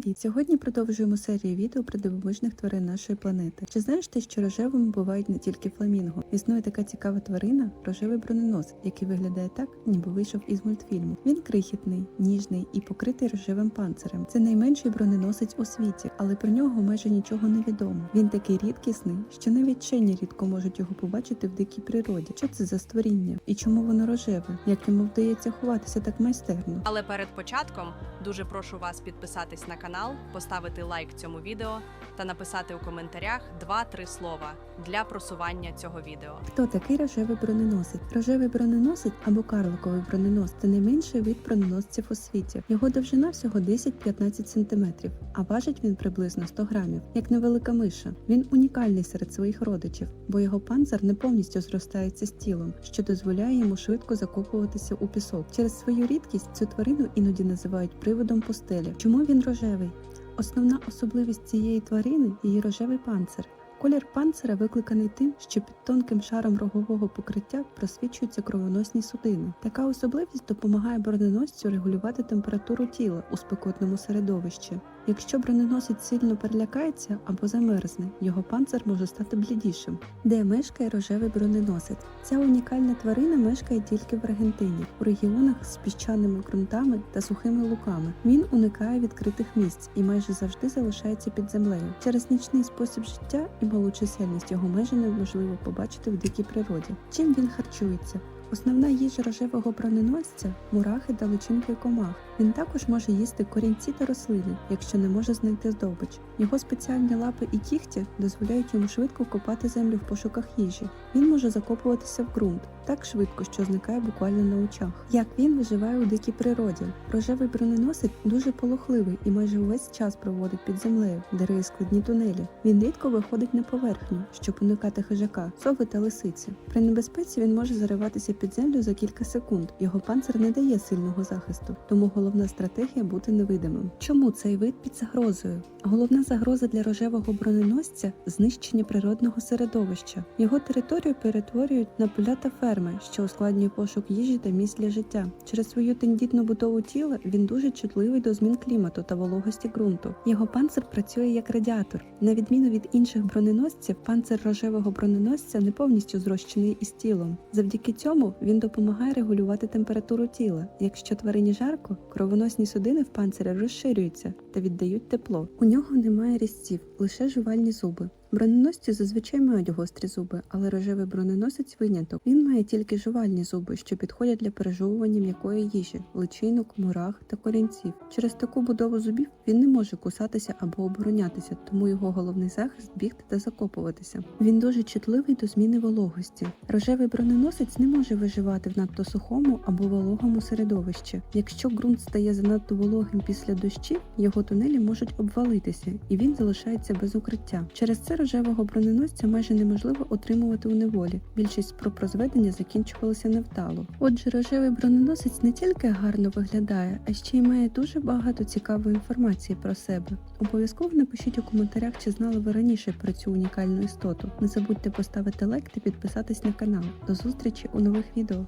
Привіт! Сьогодні продовжуємо серію відео про дивовижних тварин нашої планети. Чи знаєш ти, що рожевими бувають не тільки фламінго? Існує така цікава тварина рожевий броненос, який виглядає так, ніби вийшов із мультфільму. Він крихітний, ніжний і покритий рожевим панцирем. Це найменший броненосець у світі, але про нього майже нічого не відомо. Він такий рідкісний, що навіть вчені рідко можуть його побачити в дикій природі. Що це за створіння? І чому воно рожеве? Як йому вдається ховатися так майстерно? Але перед початком дуже прошу вас підписатись на канал, поставити лайк цьому відео та написати у коментарях 2-3 слова для просування цього відео. Хто такий рожевий броненосець? Рожевий броненосець або карликовий броненос це найменший вид броненосців у світі. Його довжина всього 10-15 см, а важить він приблизно 100 грамів, як невелика миша. Він унікальний серед своїх родичів, бо його панцир не повністю зростається з тілом, що дозволяє йому швидко закопуватися у пісок. Через свою рідкість цю тварину іноді називають приводом пустелі. Чому він рожевий? Основна особливість цієї тварини її рожевий панцир. Колір панцира викликаний тим, що під тонким шаром рогового покриття просвічуються кровоносні судини. Така особливість допомагає броненосцю регулювати температуру тіла у спекотному середовищі. Якщо броненосець сильно перелякається або замерзне, його панцир може стати блідішим. Де мешкає рожевий броненосець? Ця унікальна тварина мешкає тільки в Аргентині, у регіонах з піщаними ґрунтами та сухими луками. Він уникає відкритих місць і майже завжди залишається під землею. Через нічний спосіб життя і малу чисельність його майже неможливо побачити в дикій природі. Чим він харчується? Основна їжа рожевого броненосця мурахи та личинки комах. Він також може їсти корінці та рослини, якщо не може знайти здобич. Його спеціальні лапи і кігті дозволяють йому швидко копати землю в пошуках їжі. Він може закопуватися в ґрунт так швидко, що зникає буквально на очах. Як він виживає у дикій природі? Рожевий броненосець дуже полохливий і майже увесь час проводить під землею, де риє складні тунелі. Він рідко виходить на поверхню, щоб уникати хижака, сови та лисиці. При небезпеці він може зариватися під землю за кілька секунд. Його панцир не дає сильного захисту, тому головна стратегія бути невидимим. Чому цей вид під загрозою? Головна загроза для рожевого броненосця знищення природного середовища. Його територію перетворюють на поля та ферми, що ускладнює пошук їжі та місць для життя. Через свою тендітну будову тіла він дуже чутливий до змін клімату та вологості ґрунту. Його панцир працює як радіатор. На відміну від інших броненосців, панцир рожевого броненосця не повністю зрощений із тілом. Завдяки цьому він допомагає регулювати температуру тіла. Якщо тварині жарко, кровоносні судини в панцирі розширюються та віддають тепло. У нього немає різців, лише жувальні зуби. Броненосці зазвичай мають гострі зуби, але рожевий броненосець виняток. Він має тільки жувальні зуби, що підходять для пережовування м'якої їжі, личинок, мурах та корінців. Через таку будову зубів він не може кусатися або оборонятися, тому його головний захист бігти та закопуватися. Він дуже чутливий до зміни вологості. Рожевий броненосець не може виживати в надто сухому або вологому середовищі. Якщо ґрунт стає занадто вологим після дощів, його тунелі можуть обвалитися, і він залишається без укриття. Через це рожевого броненосця майже неможливо отримувати у неволі. Більшість спроб розведення закінчувалися невдало. Отже, рожевий броненосець не тільки гарно виглядає, а ще й має дуже багато цікавої інформації про себе. Обов'язково напишіть у коментарях, чи знали ви раніше про цю унікальну істоту. Не забудьте поставити лайк та підписатись на канал. До зустрічі у нових відео.